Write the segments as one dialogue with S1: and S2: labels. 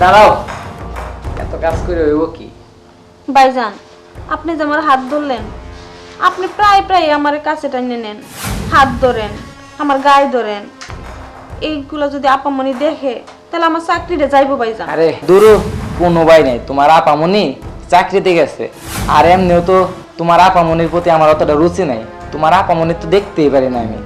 S1: দাঁড়াও। এত কাজ করে হইব কি?
S2: ভাইজান আপনি যে আমার হাত ধরলেন আপনি প্রায় প্রায় আমার কাছে টাইনে নেন হাত ধরেন আমার গায়ে ধরেন। এইগুলো যদি আপামনি দেখে তাহলে আমার চাকরিটা যাইবো ভাইজান।
S1: আরে দূরও কোনো ভাই নেই। তোমার আপামনি চাকরিতে গেছে। আর এমনিও তো তোমার আপামনির প্রতি আমার অতটা রুচি নাই। তোমার আপামনি তো দেখতেই পারি না আমি।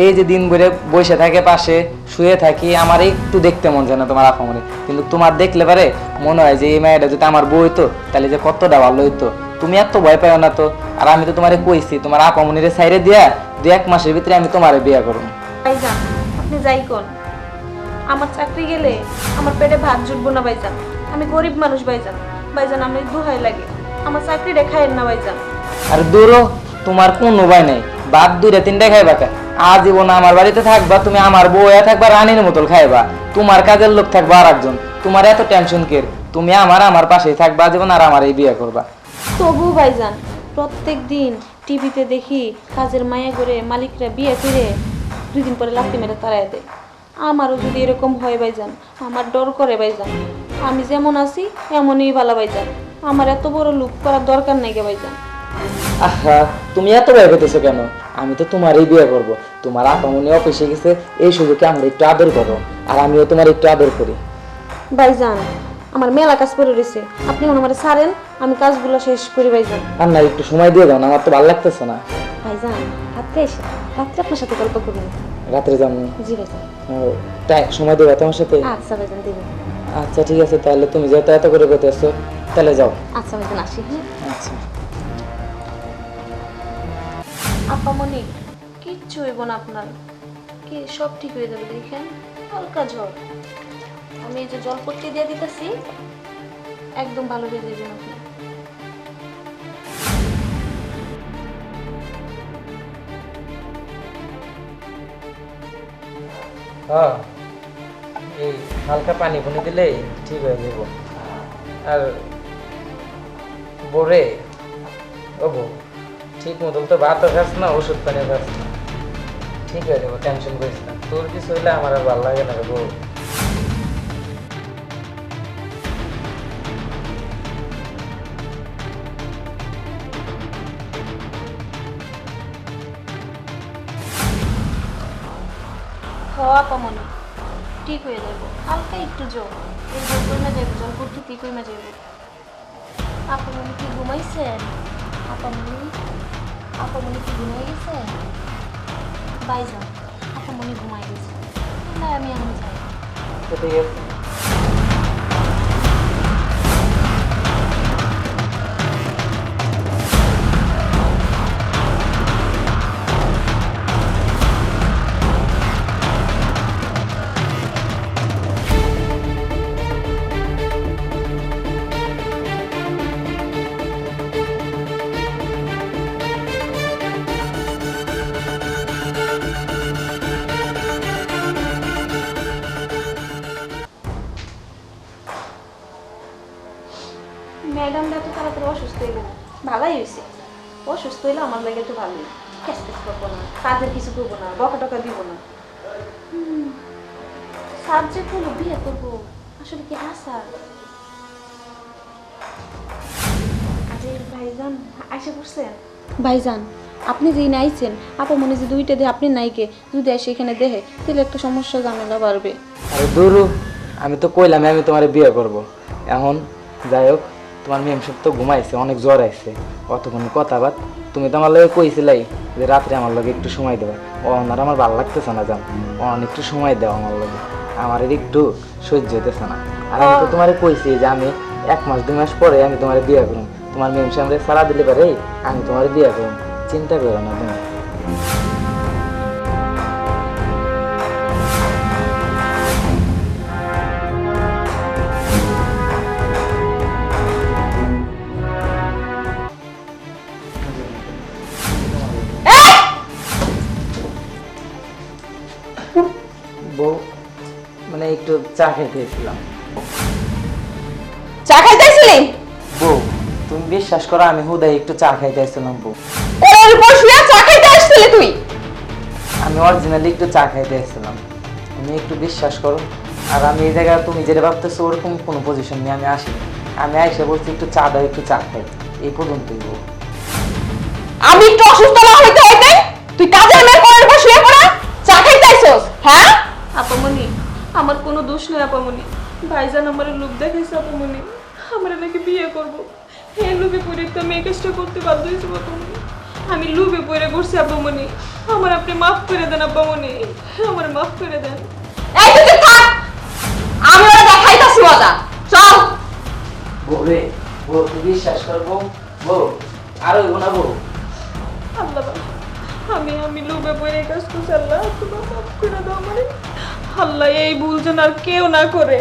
S1: এই যে দিন ভরে বসে থাকে পাশে শুয়ে থাকি আমার একটু দেখতে মন চায় না তোমার আপামনি কিন্তু তোমার দেখলে পারে মনে হয় যে এই মেয়েটা যদি আমার বই হইতো তাহলে যে কতটা ভালো হইতো। তুমি এত ভয় পাও না তো। আর আমি তো তোমারে কইছি তোমার আপামনিরে সাইরে দিয়া দু এক মাসের ভিতরে আমি তোমারে বিয়ে করব।
S2: ভাইজান আপনি যাই কোন। আমার চাকরি গেলে আমার পেটে ভাত জুটবো না ভাইজান। আমি গরিব মানুষ ভাইজান। ভাইজান আমি দুহাই লাগে। আমার চাকরি খাইয়েন না ভাইজান।
S1: আর দূরও তোমার কোনো উপায় নেই। বাদ দুইটা তিনটা খাইবা কা? আজীবন আমার বাড়িতে থাকবা, তুমি আমার বউয়া থাকবা, রানীর মতন খাইবা। তোমার কাজের লোক থাকবা আর একজন তোমার এত টেনশন কের? তুমি আমার আমার পাশেই থাকবা, আজীবন আর আমার এই বিয়ে করবা।
S2: তবু ভাইজান, প্রত্যেক দিন টিভিতে দেখি কাজের মায়া করে মালিকরা বিয়ে করে দুই দিন পরে লাফি মেরে তাড়াই দেয়। আমারও যদি এরকম হয় ভাইজান, আমার ডর করে ভাইজান। আমি যেমন আছি, এমনই ভালো ভাইজান। আমার এত বড় লুক করার দরকার নাই গে ভাইজান।
S1: আহা তুমি এত ভয় পেতেছো কেন? আমি তো তোমারই বিয়ে করব। তোমার আপামনি অফিসে গেছে এই সুযোগে আমার একটু আদর করো আর আমিও তোমার একটু আদর করি।
S2: ভাইজান আমার মেলা কাজ করে রয়েছে আপনি এখন আমার ছাড়েন আমি কাজগুলো শেষ করি ভাইজান।
S1: আর না একটু সময় দিয়ে দাও না আমার তো ভালো লাগতেছে না।
S2: ভাইজান রাত্রে এসে রাত্রে আপনার সাথে গল্প করবেন
S1: রাত্রে যাব
S2: জি ভাইজান।
S1: টাই- সময় দেবে তোমার সাথে?
S2: আচ্ছা ভাইজান দেবেন
S1: আচ্ছা ঠিক আছে তাহলে তুমি যেহেতু এত করে করতেছো তাহলে যাও।
S2: আচ্ছা ভাইজান আসি হ্যাঁ।
S1: আচ্ছা।
S2: আপামনি কিচ্ছু হইব না আপনার। কি, সব ঠিক হয়ে যাবে, দেখেন। হালকা ঝড় আমি এই যে জলপট্টি দিয়ে দিতেছি, একদম ভালো হয়ে যাবেন আপনি।
S1: হ্যাঁ এই হালকা পানি ফুনি দিলেই ঠিক হয়ে যাব আর বোরে ও বউ ঠিক মতন তো ভাতও খাস না, ওষুধ পানিও খাস না। ঠিক হয়ে যাব টেনশন করিস না। তোর কিছু হইলে আমার আর ভালো লাগে না রে বউ।
S2: ঠিক হয়ে যাব। হালকা একটু জল। এই জল কমে যাবে জলপট্টি ঠিক কমে যাবে আপামনি কি ঘুমাইছেন? আপামনি আপামনি কি ঘুমাই গেছে বাইজান আপামনি ঘুমাই গেছে না আমি এখন যাই ম্যাডামরা তো তাড়াতাড়ি অসুস্থ হয়ে গেল। ভালোই হয়েছে। অসুস্থ হইলে আমার লাগে একটু ভালোই ক্যাশ ক্যাশ করব না কাজের কিছু করব না বকা টকা দিব না। সাবজেক্ট হলো বিয়ে করব আসলে কি আশা আরে ভাইজান আশা করছেন ভাইজান আপনি যেই নাইছেন আপা মনে যে দুইটা দিয়ে আপনি নাইকে যদি এসে এখানে দেখে তাহলে একটা সমস্যা ঝামেলা বাড়বে।
S1: আরে দূরু আমি তো কইলাম আমি তোমার বিয়ে করব। এখন যাই হোক তোমার মেম সব তো ঘুমাইছে অনেক জ্বর আইছে। অতক্ষণ কথা বাদ তুমি তো আমার লগে কইছিলাই যে রাত্রে আমার লগে একটু সময় দেবে। ও ওনার আমার ভালো লাগতেছে না জান ও একটু সময় দাও আমার লগে। আমার একটু সহ্য হইতেছে না। আর আমি তো তোমারে কইছি যে আমি এক মাস দুই মাস পরে আমি তোমার বিয়ে করুন তোমার মেম সামনে সারা দিলে পারে আমি তোমার বিয়ে করুন চিন্তা করো না তুমি। বউ মানে একটু চা খেতে এসেছিলাম।
S3: চা খাইতেছিলি
S1: বউ তুমি বিশ্বাস করো আমি হুদাই একটু চা খাইতে বউ।
S3: ওর উপর শুয়ে চা খাইতে আসছিলি তুই?
S1: আমি অরিজিনালি একটু চা খাইতে তুমি একটু বিশ্বাস করো আর আমি এই জায়গায় তুমি যেটা ভাবতেছো ওরকম কোনো পজিশন নিয়ে আমি আসি আমি আইসা বলছি একটু চা দাও একটু চা খাই। এই পর্যন্তই বল
S3: আমি একটু অসুস্থ না হইতে হইতে? তুই কাজের মেয়ে করে বসে শুয়ে পড়া চা খাইতে হ্যাঁ?
S2: আপামনি আমার কোনো দোষ নেই আপামনি। ভাইজান আমার লোক দেখাইছে আপামনি। আমরা নাকি বিয়ে করব। এই লোভে পড়ে তো আমি এই কাজটা করতে বাধ্য হয়েছি আপামনি। আমি লোভে পড়ে করছি আপামনি। আমার আপনি মাফ করে দেন আপামনি। আমার মাফ করে দেন।
S3: এই তুই চুপ থাক! আমি দেখাইতাছি মজা চল!
S1: বলে বউ বিশ্বাস করব? বউ আর হইব না বউ।
S2: আল্লাহ আমি আমি লুবে পড়ে এই কাজ করছি আল্লাহ তোমার মাফ করে দাও মানে আল্লাহ এই ভুল যেন আর কেউ না করে।